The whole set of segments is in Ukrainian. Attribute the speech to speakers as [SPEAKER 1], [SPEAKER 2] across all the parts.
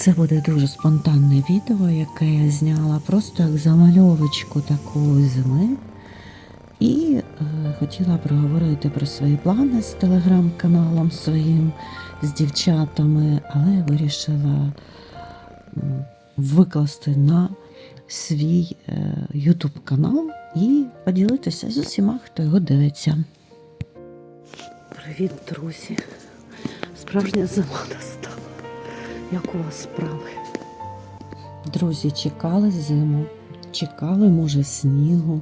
[SPEAKER 1] Це буде дуже спонтанне відео, яке я зняла просто як замальовочку такої зими. І е, хотіла проговорити про свої плани з телеграм-каналом своїм, з дівчатами, але вирішила викласти на свій е, YouTube канал і поділитися з усіма, хто його дивиться. Привіт, друзі! Справжня зима настала. Як у вас справи? Друзі, чекали зиму, чекали, може, снігу,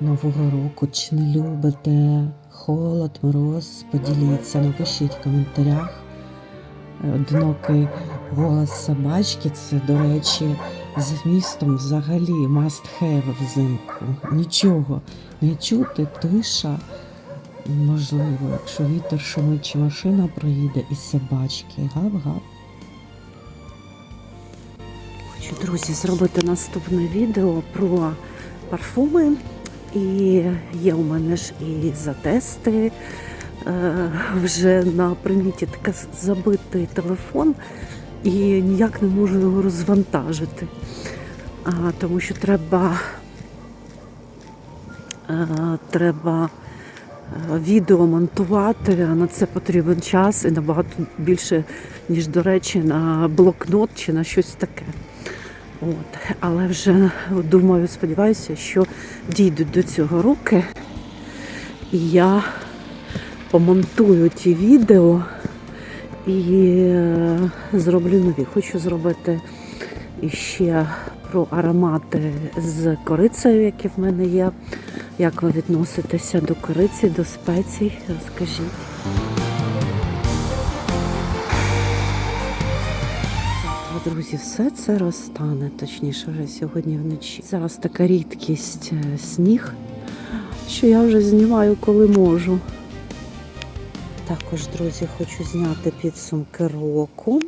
[SPEAKER 1] Нового року. Чи не любите холод, мороз? Поділіться, напишіть в коментарях. Одинокий голос собачки це, до речі, з містом взагалі must have взимку. Нічого не чути, тиша. Можливо, якщо вітер шумить чи машина проїде і собачки. Гав-гав. Хочу, друзі, зробити наступне відео про парфуми. І є у мене ж і затести. Е, вже на приміті таке забитий телефон, і ніяк не можу його розвантажити. Тому що треба, е, треба е, відео монтувати, а на це потрібен час і набагато більше, ніж, до речі, на блокнот чи на щось таке. От. Але вже думаю, сподіваюся, що дійдуть до цього руки. І я помонтую ті відео і е, зроблю нові. Хочу зробити іще про аромати з корицею, які в мене є. Як ви відноситеся до кориці, до спецій? Розкажіть. Друзі, все це розтане, точніше, вже сьогодні вночі. Зараз така рідкість е, сніг, що я вже знімаю, коли можу. Також, друзі, хочу зняти підсумки року.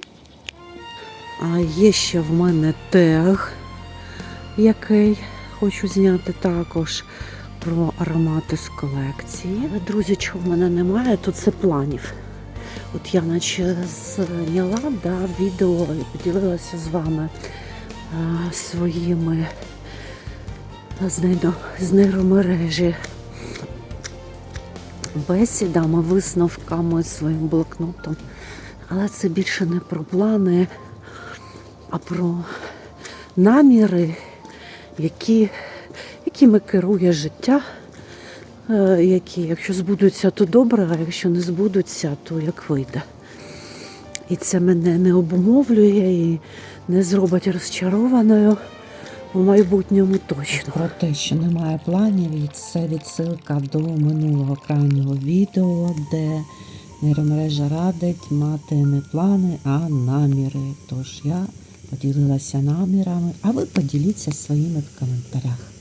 [SPEAKER 1] А є ще в мене тег, який хочу зняти також про аромати з колекції. Друзі, чого в мене немає, то це планів. От я наче зняла да, відео і поділилася з вами а, своїми з, нейромережі бесідами, висновками своїм блокнотом. Але це більше не про плани, а про наміри, які, якими керує життя, які, якщо збудуться, то добре, а якщо не збудуться, то як вийде. І це мене не обумовлює і не зробить розчарованою у майбутньому точно. Про те, що немає планів, і це відсилка до минулого крайнього відео, де нейромережа радить мати не плани, а наміри. Тож я поділилася намірами, а ви поділіться своїми в коментарях.